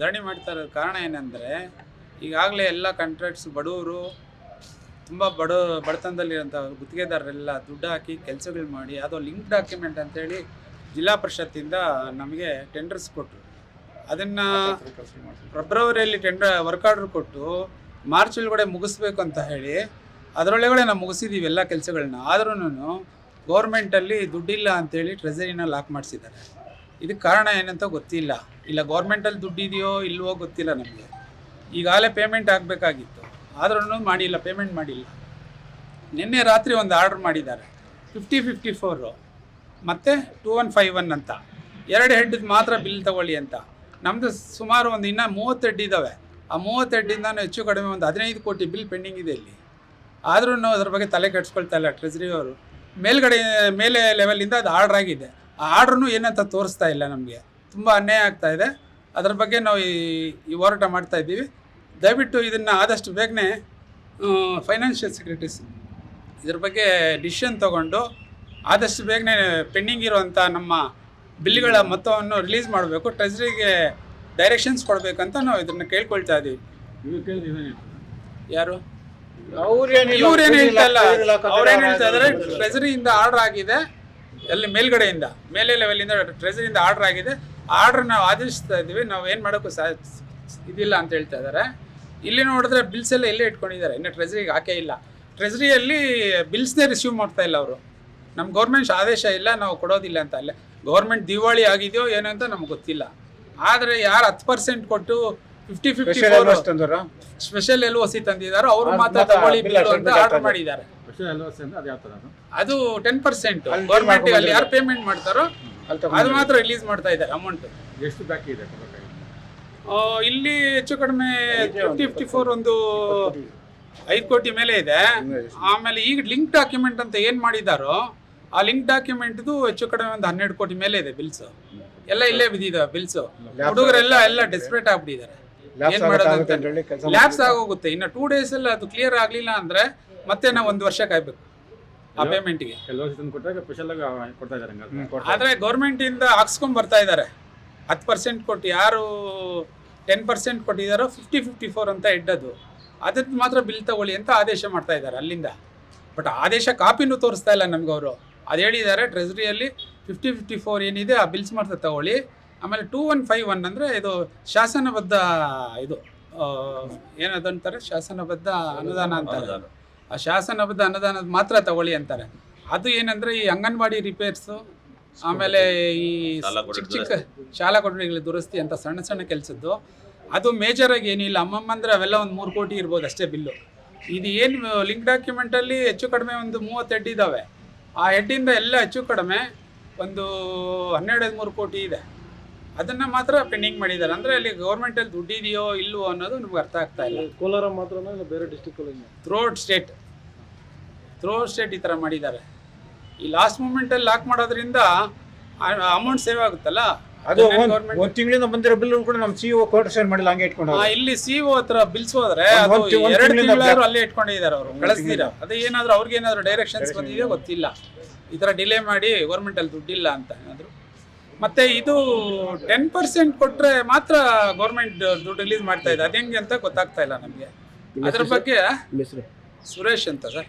ಧರಣಿ ಮಾಡ್ತಾ ಇರೋ ಕಾರಣ ಏನಂದರೆ, ಈಗಾಗಲೇ ಎಲ್ಲ ಕಾಂಟ್ರಾಕ್ಟ್ಸ್ ಬಡವರು ತುಂಬ ಬಡ ಬಡತನದಲ್ಲಿರೋಂಥ ಗುತ್ತಿಗೆದಾರರೆಲ್ಲ ದುಡ್ಡು ಹಾಕಿ ಕೆಲಸಗಳು ಮಾಡಿ ಅದು ಲಿಂಕ್ ಡಾಕ್ಯುಮೆಂಟ್ ಅಂತೇಳಿ ಜಿಲ್ಲಾ ಪರಿಷತ್ತಿಂದ ನಮಗೆ ಟೆಂಡರ್ಸ್ ಕೊಟ್ಟರು ಅದನ್ನು ಫೆಬ್ರವರಿಯಲ್ಲಿ ಟೆಂಡರ್ ವರ್ಕ್ ಆರ್ಡರ್ ಕೊಟ್ಟು ಮಾರ್ಚ್ ಒಳಗಡೆ ಮುಗಿಸ್ಬೇಕು ಅಂತ ಹೇಳಿ ಅದರೊಳಗಡೆ ನಾವು ಮುಗಿಸಿದ್ದೀವಿ ಎಲ್ಲ ಕೆಲಸಗಳನ್ನ ಆದ್ರೂ ಗೌರ್ಮೆಂಟಲ್ಲಿ ದುಡ್ಡಿಲ್ಲ ಅಂತೇಳಿ ಟ್ರೆಜರಿನ ಲಾಕ್ ಮಾಡಿಸಿದ್ದಾರೆ. ಇದಕ್ಕೆ ಕಾರಣ ಏನಂತ ಗೊತ್ತಿಲ್ಲ. ಇಲ್ಲ ಗೌರ್ಮೆಂಟಲ್ಲಿ ದುಡ್ಡಿದೆಯೋ ಇಲ್ವೋ ಗೊತ್ತಿಲ್ಲ ನಮಗೆ. ಈಗಾಗಲೇ ಪೇಮೆಂಟ್ ಆಗಬೇಕಾಗಿತ್ತು. ಆದ್ರೂ ಮಾಡಿಲ್ಲ ಪೇಮೆಂಟ್ ಮಾಡಿಲ್ಲ. ನಿನ್ನೆ ರಾತ್ರಿ ಒಂದು ಆರ್ಡ್ರ್ ಮಾಡಿದ್ದಾರೆ. ಫಿಫ್ಟಿ ಫಿಫ್ಟಿ ಫೋರು ಮತ್ತು ಟೂ ಒನ್ ಫೈವ್ ಒನ್ ಅಂತ. ಎರಡು ಹೆಡ್ ಮಾತ್ರ ಬಿಲ್ ತಗೊಳ್ಳಿ ಅಂತ. ನಮ್ಮದು ಸುಮಾರು ಒಂದು ಇನ್ನೂ ಮೂವತ್ತು ಹೆಡ್ ಇದ್ದಾವೆ ಆ ಮೂವತ್ತು ಹೆಡ್ಡಿಂದ ಹೆಚ್ಚು ಕಡಿಮೆ ಒಂದು ಹದಿನೈದು ಕೋಟಿ ಬಿಲ್ ಪೆಂಡಿಂಗ್ ಇದೆ ಇಲ್ಲಿ. ಆದ್ರೂ ಅದ್ರ ಬಗ್ಗೆ ತಲೆ ಕೆಡಿಸ್ಕೊಳ್ತಾ ಇಲ್ಲ ಟ್ರೆಜರಿ ಅವರು. ಮೇಲ್ಗಡೆ, ಮೇಲೆ ಲೆವೆಲಿಂದ ಅದು ಆರ್ಡ್ರ್ ಆಗಿದೆ. ಆ ಆರ್ಡ್ರೂ ಏನಂತ ತೋರಿಸ್ತಾ ಇಲ್ಲ ನಮಗೆ. ತುಂಬ ಅನ್ಯಾಯ ಆಗ್ತಾ ಇದೆ. ಅದ್ರ ಬಗ್ಗೆ ನಾವು ಈ ಈ ಹೋರಾಟ ಮಾಡ್ತಾ ಇದ್ದೀವಿ. ದಯವಿಟ್ಟು ಇದನ್ನು ಆದಷ್ಟು ಬೇಗನೆ ಫೈನಾನ್ಷಿಯಲ್ ಸೆಕ್ರೆಟರೀಸ್ ಇದ್ರ ಬಗ್ಗೆ ಡಿಸಿಷನ್ ತಗೊಂಡು ಆದಷ್ಟು ಬೇಗನೆ ಪೆಂಡಿಂಗ್ ಇರುವಂಥ ನಮ್ಮ ಬಿಲ್ಗಳ ಮೊತ್ತವನ್ನು ರಿಲೀಸ್ ಮಾಡಬೇಕು. ಟ್ರೆಜರಿಗೆ ಡೈರೆಕ್ಷನ್ಸ್ ಕೊಡಬೇಕಂತ ನಾವು ಇದನ್ನು ಕೇಳ್ಕೊಳ್ತಾ ಇದ್ದೀವಿ ಯಾರು? ಇವ್ರೇನು ಹೇಳ್ತಾ ಇಲ್ಲ. ಅವ್ರೇನು ಹೇಳ್ತಾ ಇದಾರೆ ಟ್ರೆಜರಿಯಿಂದ ಆರ್ಡರ್ ಆಗಿದೆ. ಎಲ್ಲಿ ಮೇಲ್ಗಡೆಯಿಂದ ಮೇಲೆ ಲೆವೆಲಿಂದ ಟ್ರೆಜರಿಯಿಂದ ಆರ್ಡರ್ ಆಗಿದೆ. ಆರ್ಡರ್ ನಾವು ಆದೇಶಿಸ್ತಾ ಇದ್ದೀವಿ. ನಾವು ಏನು ಮಾಡೋಕ್ಕೂ ಸಾ ಇದಿಲ್ಲ ಅಂತ ಹೇಳ್ತಾ ಇದ್ದಾರೆ. ಇಲ್ಲಿ ನೋಡಿದ್ರೆ ಬಿಲ್ಸ್ ಎಲ್ಲ ಇಲ್ಲೇ ಇಟ್ಕೊಂಡಿದ್ದಾರೆ. ಇನ್ನು ಟ್ರೆಜರಿಗೆ ಹಾಕೇ ಇಲ್ಲ. ಟ್ರೆಜರಿಯಲ್ಲಿ ಬಿಲ್ಸ್ನೇ ರಿಸೀವ್ ಮಾಡ್ತಾ ಇಲ್ಲ ಅವರು. ನಮ್ಮ ಗೌರ್ಮೆಂಟ್ ಆದೇಶ ಇಲ್ಲ ನಾವು ಕೊಡೋದಿಲ್ಲ ಅಂತ ಅಲ್ಲೇ. ಗೌರ್ಮೆಂಟ್ ದಿವಾಳಿ ಆಗಿದೆಯೋ ಏನೋ ಅಂತ ನಮ್ಗೆ ಗೊತ್ತಿಲ್ಲ. ಆದರೆ ಯಾರು ಹತ್ತು ಪರ್ಸೆಂಟ್ ಕೊಟ್ಟು ಫಿಫ್ಟಿ ಫಿಫ್ಟಿ ಸ್ಪೆಷಲ್ ಎಲ್ ಒಸಿ ತಂದಿದ್ದಾರೋ ಅವರು ಮಾತ್ರ ತಗೊಳ್ಳಿ ಬಿಲ್ ಅಂತ ಆರ್ಡರ್ ಮಾಡಿದ್ದಾರೆ. ಅದು ಟೆನ್ ಪರ್ಸೆಂಟ್ ಗೌರ್ಮೆಂಟ್ ಅಲ್ಲಿ ಯಾರು ಪೇಮೆಂಟ್ ಮಾಡ್ತಾರೋ ಅದು ಮಾತ್ರ ರಿಲೀಸ್ ಮಾಡ್ತಾ ಇದ್ದಾರೆ ಅಮೌಂಟ್ ಎಷ್ಟು ಬಾಕಿ ಇದೆ ಇಲ್ಲಿ ಹೆಚ್ಚು ಕಡಿಮೆ ಫಿಫ್ಟಿ ಫಿಫ್ಟಿ ಫೋರ್ ಒಂದು ಐದು ಕೋಟಿ. ಮೇಲೆ ಇದೆ. ಆಮೇಲೆ ಈಗ ಲಿಂಕ್ ಡಾಕ್ಯುಮೆಂಟ್ ಅಂತ ಏನು ಮಾಡಿದಾರೋ ಆ ಲಿಂಕ್ ಡಾಕ್ಯುಮೆಂಟ್ದು ಹೆಚ್ಚು ಕಡಿಮೆ ಒಂದು ಹನ್ನೆರಡು ಕೋಟಿ ಮೇಲೆ ಇದೆ ಬಿಲ್ಸ್ ಎಲ್ಲ ಇಲ್ಲೇ ಬಿದ್ದಿದ್ದಾವೆ ಬಿಲ್ಸ್ ಹುಡುಗರೆಲ್ಲ ಎಲ್ಲ ಡೆಸ್ಪರೇಟ್ ಆಗ್ಬಿಟ್ಟಿದ್ದಾರೆ. ಏನ್ ಮಾಡೋದು ಅಂತ ಲ್ಯಾಬ್ಸ್ ಆಗೋಗುತ್ತೆ. ಇನ್ನು ಟೂ ಡೇಸ್ ಅಲ್ಲಿ ಅದು ಕ್ಲಿಯರ್ ಆಗ್ಲಿಲ್ಲ ಅಂದ್ರೆ ಮತ್ತೆ ನಾವು ಒಂದು ವರ್ಷ ಕಾಯ್ಬೇಕು ಆ ಪೇಮೆಂಟ್ಗೆ ಎಲ್ಲ ತಂದು ಕೊಟ್ಟಾಗ ಸ್ಪೆಷಲ್ ಆಗಿ ಕೊಡ್ತಾ ಇದ್ದಾರೆ ಹಂಗಾದ್ರೆ. ಆದ್ರೆ ಗೌರ್ಮೆಂಟ್ ಇಂದ ಹಾಕ್ಸ್ಕೊಂಡ್ ಬರ್ತಾ ಇದ್ದಾರೆ ಹತ್ತು ಪರ್ಸೆಂಟ್ ಕೊಟ್ಟು ಯಾರು ಟೆನ್ ಪರ್ಸೆಂಟ್ ಕೊಟ್ಟಿದ್ದಾರೋ ಫಿಫ್ಟಿ ಫಿಫ್ಟಿ ಫೋರ್ ಅಂತ ಇಡ್ಡದು ಅದಕ್ಕೆ ಮಾತ್ರ ಬಿಲ್ ತಗೊಳ್ಳಿ ಅಂತ ಆದೇಶ ಮಾಡ್ತಾ ಇದ್ದಾರೆ ಅಲ್ಲಿಂದ. ಬಟ್ ಆದೇಶ ಕಾಪಿನೂ ತೋರಿಸ್ತಾ ಇಲ್ಲ ನಮ್ಗೆ ಅವರು. ಅದು ಹೇಳಿದ್ದಾರೆ ಟ್ರೆಜರಿಯಲ್ಲಿ ಫಿಫ್ಟಿ ಫಿಫ್ಟಿ ಫೋರ್ ಏನಿದೆ ಆ ಬಿಲ್ಸ್ ಮಾತ್ರ ತಗೊಳ್ಳಿ. ಆಮೇಲೆ ಟೂ ಒನ್ ಫೈವ್ ಒನ್ ಅಂದರೆ ಇದು ಶಾಸನಬದ್ಧ ಇದು ಆ, ಏನದಂತಾರೆ ಶಾಸನಬದ್ಧ ಅನುದಾನ ಅಂತಾರೆ. ಆ ಶಾಸನಬದ್ಧ ಅನುದಾನದ ಮಾತ್ರ ತಗೊಳ್ಳಿ ಅಂತಾರೆ. ಅದು ಏನಂದ್ರೆ ಈ ಅಂಗನವಾಡಿ ರಿಪೇರ್ಸು ಆಮೇಲೆ ಈ ಚಿಕ್ಕ ಚಿಕ್ಕ ಶಾಲಾ ಕೊಠಡಿಗಳ ದುರಸ್ತಿ ಅಂತ ಸಣ್ಣ ಸಣ್ಣ ಕೆಲಸದ್ದು. ಅದು ಮೇಜರ್ ಆಗಿ ಏನಿಲ್ಲ. ಅಮ್ಮಮ್ಮ ಅಂದ್ರೆ ಅವೆಲ್ಲ ಒಂದು ಮೂರು ಕೋಟಿ ಇರ್ಬೋದು ಅಷ್ಟೇ ಬಿಲ್ಲು. ಇದು ಏನು ಲಿಂಕ್ ಡಾಕ್ಯುಮೆಂಟಲ್ಲಿ ಹೆಚ್ಚು ಕಡಿಮೆ ಒಂದು ಮೂವತ್ತು ಹೆಡ್ ಇದ್ದಾವೆ ಆ ಹೆಡ್ಡಿಂದ ಎಲ್ಲ ಹೆಚ್ಚು ಕಡಿಮೆ ಒಂದು ಹನ್ನೆರಡು ಹದಿಮೂರು ಕೋಟಿ ಇದೆ. ಅದನ್ನು ಮಾತ್ರ ಪೆಂಡಿಂಗ್ ಮಾಡಿದ್ದಾರೆ. ಅಂದ್ರೆ ಅಲ್ಲಿ ಗೌರ್ಮೆಂಟಲ್ಲಿ ದುಡ್ಡಿದೆಯೋ ಇಲ್ವೋ ಅನ್ನೋದು ನಮ್ಗೆ ಅರ್ಥ ಆಗ್ತಾ ಇಲ್ಲ. ಕೋಲಾರ ಮಾತ್ರ ಬೇರೆ district throughout state throughout state ಈ ತರ ಮಾಡಿದ್ದಾರೆ. ಈ ಲಾಸ್ಟ್ ಮೂಮೆಂಟಲ್ಲಿ ಲಾಕ್ ಮಾಡೋದ್ರಿಂದ ಅಮೌಂಟ್ ಸೇವ್ ಆಗುತ್ತಲ್ಲ? ಅದು ಗೌರ್ಮೆಂಟ್ ಒಂದ್ ತಿಂಗಳಿಂದ ಬಂದಿರೋ ಬಿಲ್ ಕೂಡ ಕೋರ್ಟ್ ಸೈನ್ ಮಾಡಿಲ್ಲ ಹಂಗೆ ಇಟ್ಕೊಂಡು ಇಲ್ಲಿ ಸಿಒ ಒ ಹತ್ರ ಬಿಲ್ಸ್ ಹೋದ್ರೆ ಎರಡು ತಿಂಗಳಾದ್ರು ಅಲ್ಲೇ ಇಟ್ಕೊಂಡಿದ್ದಾರೆ ಅವರು. ಕಳಿಸ್ತೀರಾ? ಅದೇ ಏನಾದ್ರು ಅವ್ರಿಗೆ ಏನಾದ್ರು ಡೈರೆಕ್ಷನ್ಸ್ ಬಂದಿದೆಯೋ ಗೊತ್ತಿಲ್ಲ. ಈ ತರ ಡಿಲೇ ಮಾಡಿ ಗೌರ್ಮೆಂಟ್ ಅಲ್ಲಿ ದುಡ್ಡಿಲ್ಲ ಅಂತ ಏನಾದ್ರು. ಮತ್ತೆ ಇದು ಟೆನ್ ಪರ್ಸೆಂಟ್ ಕೊಟ್ರೆ ಮಾತ್ರ ಗೌರ್ಮೆಂಟ್ ದುಡ್ಡು ರಿಲೀಸ್ ಮಾಡ್ತಾ ಇದೆ. ಅದೇಂಗೆ ಅಂತ ಗೊತ್ತಾಗ್ತಾ ಇಲ್ಲ ನಮಗೆ. ಅದ್ರ ಬಗ್ಗೆ ಸುರೇಶ್ ಅಂತ ಸರ್.